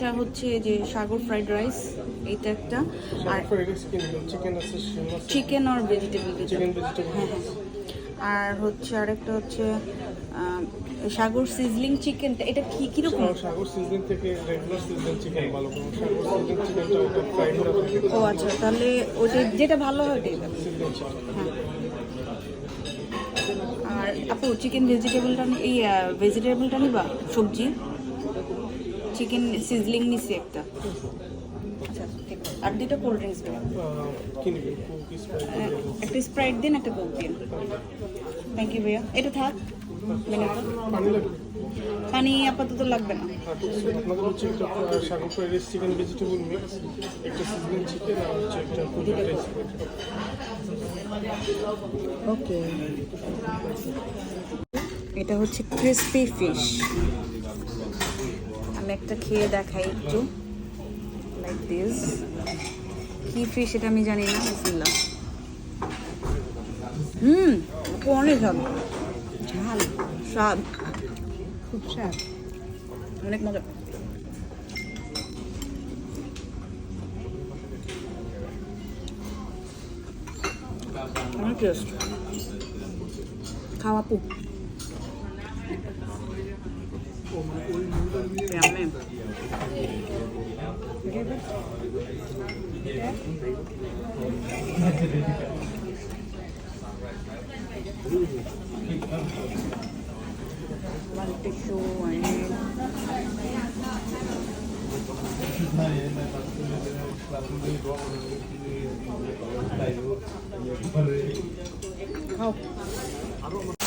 একটা হচ্ছে যে সাগর ফ্রাইড রাইস এইটা একটা। আর চিকেন আর ভেজিটেবল চিকেন হ্যাঁ হ্যাঁ। আর হচ্ছে আরেকটা হচ্ছে সাগর সিজলিং চিকেন এটা কি কীরকম? সাগর সিজন থেকে রেগুলার সিজন চিকেন ভালো কোনো সাগর সিজন চিকেনটা ওটা ফ্রাই করা থাকে ও আচ্ছা তাহলে ওটা যেটা ভালো হয় চিকেন হ্যাঁ। আর আপু চিকেন ভেজিটেবলটা এই ভেজিটেবলটা নিবা? সবজি? চিকেন সিজলিং নিছি একটা। আচ্ছা ঠিক আছে। আর দুটো কোল্ড ড্রিঙ্কস কুকিজ একটা স্প্রাইট দিন একটা কোক দিন। থ্যাংক ইউ ভাইয়া। এটা থাক পানি আপাতত লাগবে না। আর ঠিক আছে আপনাদের হচ্ছে একটা Sagar fried rice chicken vegetable mix একটা সিজন চিকেন আর হচ্ছে একটা কুকিজ রাইস ওকে এটা হচ্ছে ক্রিসপি ফিশ আমি একটা খেয়ে দেখাই একটু লাইক দিস কি ফিশ এটা আমি জানি না, বিসমিল্লাহ। হুম অনেক ঝাল ঝাল, স্বাদ, খুব স্বাদ। অনেক মজা। অনেক খাওয়া পু. One tissue, and không.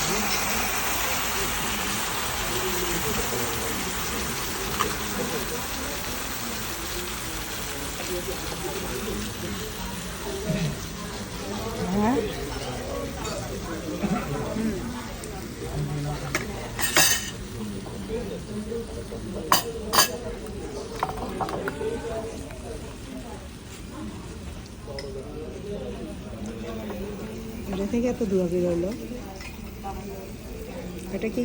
এটা থেকে এত দূর বেরোলো এটা কি?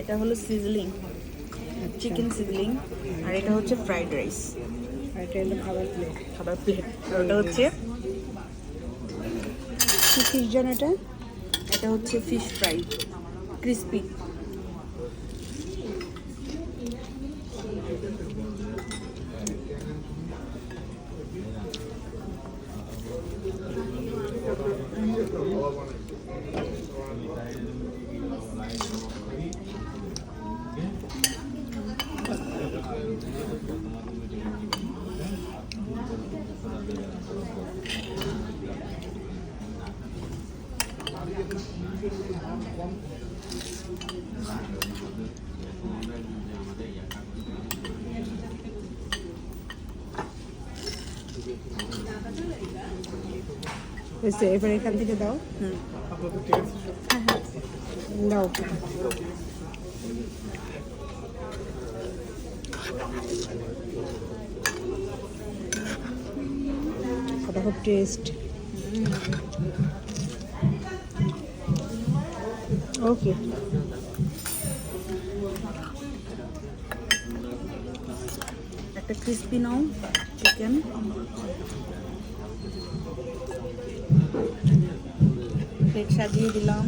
এটা হলো সিজলিং চিকেন সিজলিং আর এটা হচ্ছে ফ্রাইড রাইস আর খাবার প্লেট খাবার প্লেট ওটা হচ্ছে ফিশ জন এটা? এটা হচ্ছে ফিশ ফ্রাই ক্রিসপি হয়েছে এবার এখান থেকে দাও। আপনাদের দাও খুব টেস্ট ওকে একটা ক্রিস্পি নাও চিকেন প্লেট সাজিয়ে দিলাম।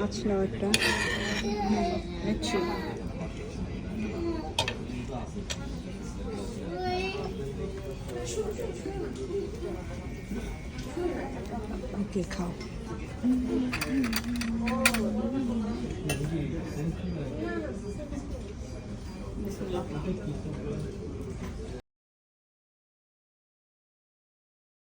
মাছ নাও একটা নিচ্ছি ওকে